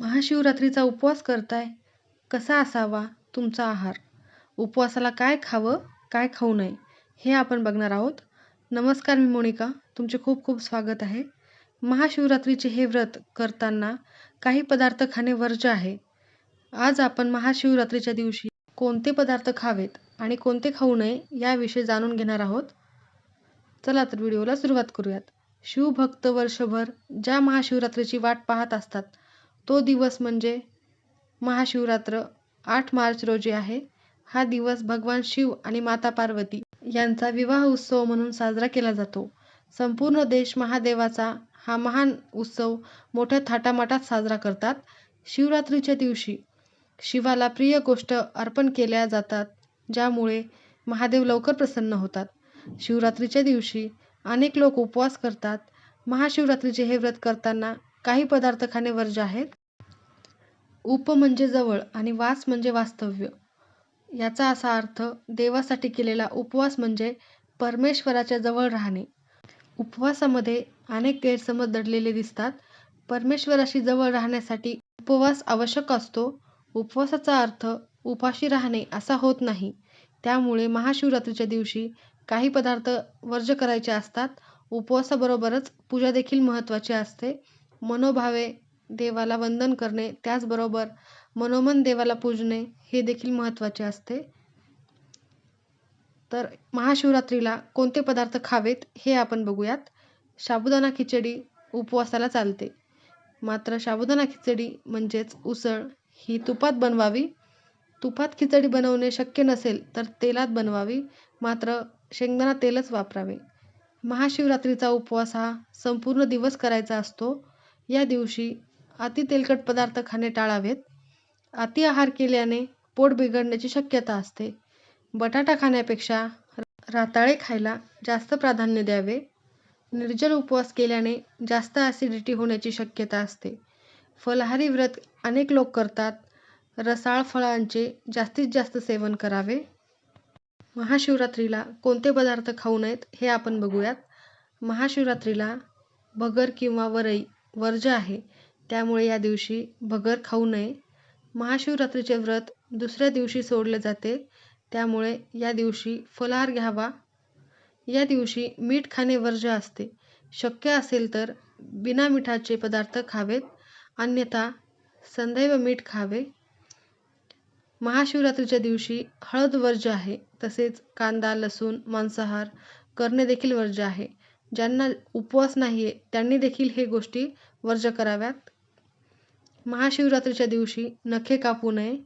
महाशिवरात्रीचा उपवास करताय? कसा असावा तुमचा आहार? उपवासाला काय खावं काय खाऊ नये हे आपण बघणार आहोत. नमस्कार मी मोनिका तुमचे खूप खूप स्वागत आहे. महाशिवरात्रीचे हे व्रत करताना काही पदार्थ खाणे वर्ज्य आहे. आज आपण महाशिवरात्रीच्या दिवशी कोणते पदार्थ खावेत आणि कोणते खाऊ नये याविषयी जाणून घेणार आहोत. चला तर व्हिडिओला सुरुवात करूयात. शिवभक्त वर्षभर ज्या महाशिवरात्रीची वाट पाहत असतात तो दिवस म्हणजे महाशिवरात्र आठ मार्च रोजी आहे. हा दिवस भगवान शिव आणि माता पार्वती यांचा विवाह उत्सव म्हणून साजरा केला जातो. संपूर्ण देश महादेवाचा हा महान उत्सव मोठ्या थाटामाटात साजरा करतात. शिवरात्रीच्या दिवशी शिवाला प्रिय गोष्ट अर्पण केल्या जातात ज्यामुळे महादेव लवकर प्रसन्न होतात. शिवरात्रीच्या दिवशी अनेक लोक उपवास करतात. महाशिवरात्रीचे हे व्रत करताना काही पदार्थ खाणे वर्ज्य आहेत. उप म्हणजे जवळ आणि वास म्हणजे वास्तव्य. याचा असा अर्थ देवासाठी केलेला उपवास म्हणजे परमेश्वराच्या जवळ राहणे. उपवासामध्ये अनेक गैरसमज दडलेले दिसतात. परमेश्वराशी जवळ राहण्यासाठी उपवास आवश्यक असतो. उपवासाचा अर्थ उपाशी राहणे असा होत नाही. त्यामुळे महाशिवरात्रीच्या दिवशी काही पदार्थ वर्ज्य करायचे असतात. उपवासाबरोबरच पूजा देखील महत्त्वाची असते. मनोभावे देवाला वंदन करणे त्याचबरोबर मनोमन देवाला पूजणे हे देखील महत्त्वाचे असते. तर महाशिवरात्रीला कोणते पदार्थ खावेत हे आपण बघूयात. साबुदाणा खिचडी उपवासाला चालते. मात्र साबुदाणा खिचडी म्हणजेच उसळ ही तुपात बनवावी. तुपात खिचडी बनवणे शक्य नसेल तर तेलात बनवावी. मात्र शेंगदाणा तेलच वापरावे. महाशिवरात्रीचा उपवास हा संपूर्ण दिवस करायचा असतो. या दिवशी अति तेलकट पदार्थ खाणे टाळावेत. अति आहार केल्याने पोट बिघडण्याची शक्यता असते. बटाटा खाण्यापेक्षा राताळे खायला जास्त प्राधान्य द्यावे. निर्जल उपवास केल्याने जास्त ॲसिडिटी होण्याची शक्यता असते. फलाहारी व्रत अनेक लोक करतात. रसाळ फळांचे जास्तीत जास्त सेवन करावे. महाशिवरात्रीला कोणते पदार्थ खाऊ नयेत हे आपण बघूयात. महाशिवरात्रीला भगर किंवा वरई वर्ज्य आहे. त्यामुळे या दिवशी भगर खाऊ नये. महाशिवरात्रीचे व्रत दुसऱ्या दिवशी सोडले जाते. त्यामुळे या दिवशी फलाहार घ्यावा. या दिवशी मीठ खाणे वर्ज्य असते. शक्य असेल तर बिना मिठाचे पदार्थ खावेत. अन्यथा संदैव मीठ खावे. महाशिवरात्रीच्या दिवशी हळद वर्ज्य आहे. तसेच कांदा लसूण मांसाहार करणे देखील वर्ज्य आहे. ज्यांना उपवास नाही आहे त्यांनी देखील हे गोष्टी वर्ज्य कराव्यात. महाशिवरात्रीच्या दिवशी नखे कापू नये.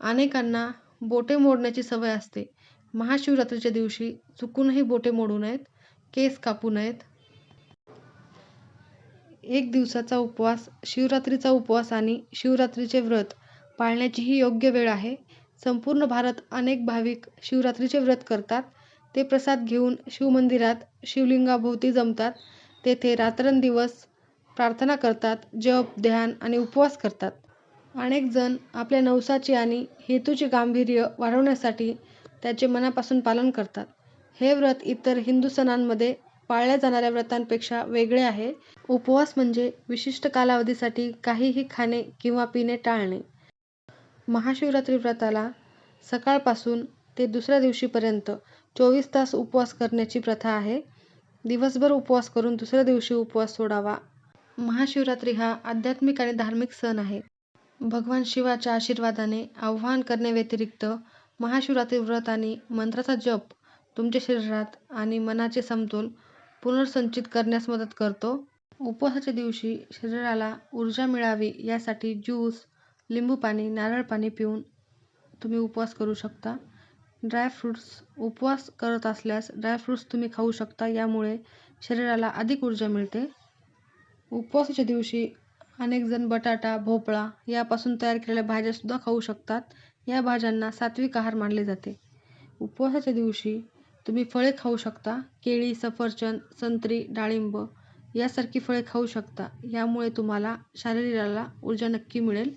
अनेकांना बोटे मोडण्याची सवय असते. महाशिवरात्रीच्या दिवशी चुकूनही बोटे मोडू नयेत केस कापू नयेत. एक दिवसाचा उपवास शिवरात्रीचा उपवास आणि शिवरात्रीचे व्रत पाळण्याची ही योग्य वेळ आहे. संपूर्ण भारत अनेक भाविक शिवरात्रीचे व्रत करतात. ते प्रसाद घेऊन शिवमंदिरात शिवलिंगाभोवती जमतात. तेथे रात्रंदिवस प्रार्थना करतात जप ध्यान आणि उपवास करतात. अनेक जण आपल्या नवसाची आणि हेतूचे गांभीर्य वाढवण्यासाठी त्याचे मनापासून पालन करतात. हे व्रत इतर हिंदू सणांमध्ये पाळल्या जाणाऱ्या व्रतांपेक्षा वेगळे आहे. उपवास म्हणजे विशिष्ट कालावधीसाठी काहीही खाणे किंवा पिणे टाळणे. महाशिवरात्री व्रताला सकाळपासून ते दुसऱ्या दिवशीपर्यंत चोवीस तास उपवास करण्याची प्रथा आहे. दिवसभर उपवास करून दुसऱ्या दिवशी उपवास सोडावा. महाशिवरात्री हा आध्यात्मिक आणि धार्मिक सण आहे. भगवान शिवाच्या आशीर्वादाने आवाहन करण्याव्यतिरिक्त महाशिवरात्री व्रत आणि मंत्राचा जप तुमच्या शरीरात आणि मनाचे समतोल पुनर्संचित करण्यास मदत करतो. उपवासाच्या दिवशी शरीराला ऊर्जा मिळावी यासाठी ज्यूस लिंबू पाणी नारळ पाणी पिऊन तुम्ही उपवास करू शकता. ड्रायफ्रूट्स उपवास करत असल्यास ड्रायफ्रूट्स तुम्ही खाऊ शकता यामुळे शरीराला अधिक ऊर्जा मिळते. उपवासाच्या दिवशी अनेक जण बटाटा भोपळा यापासून तयार केलेल्या भाज्यासुद्धा खाऊ शकतात. या भाज्यांना सात्विक आहार मानले जाते. उपवासाच्या दिवशी तुम्ही फळे खाऊ शकता. केळी सफरचंद संत्री डाळिंब यासारखी फळे खाऊ शकता. यामुळे तुम्हाला शरीराला ऊर्जा नक्की मिळेल.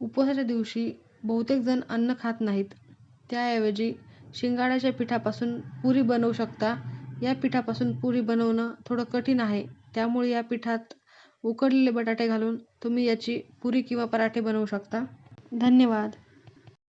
उपवासाच्या दिवशी बहुतेक जण अन्न खात नाहीत. त्याऐवजी शिंगाड्याच्या पिठापासून पुरी बनवू शकता. या पिठापासून पुरी बनवणं थोडं कठीण आहे. त्यामुळे या पिठात उकडलेले बटाटे घालून तुम्ही याची पुरी किंवा पराठे बनवू शकता. धन्यवाद.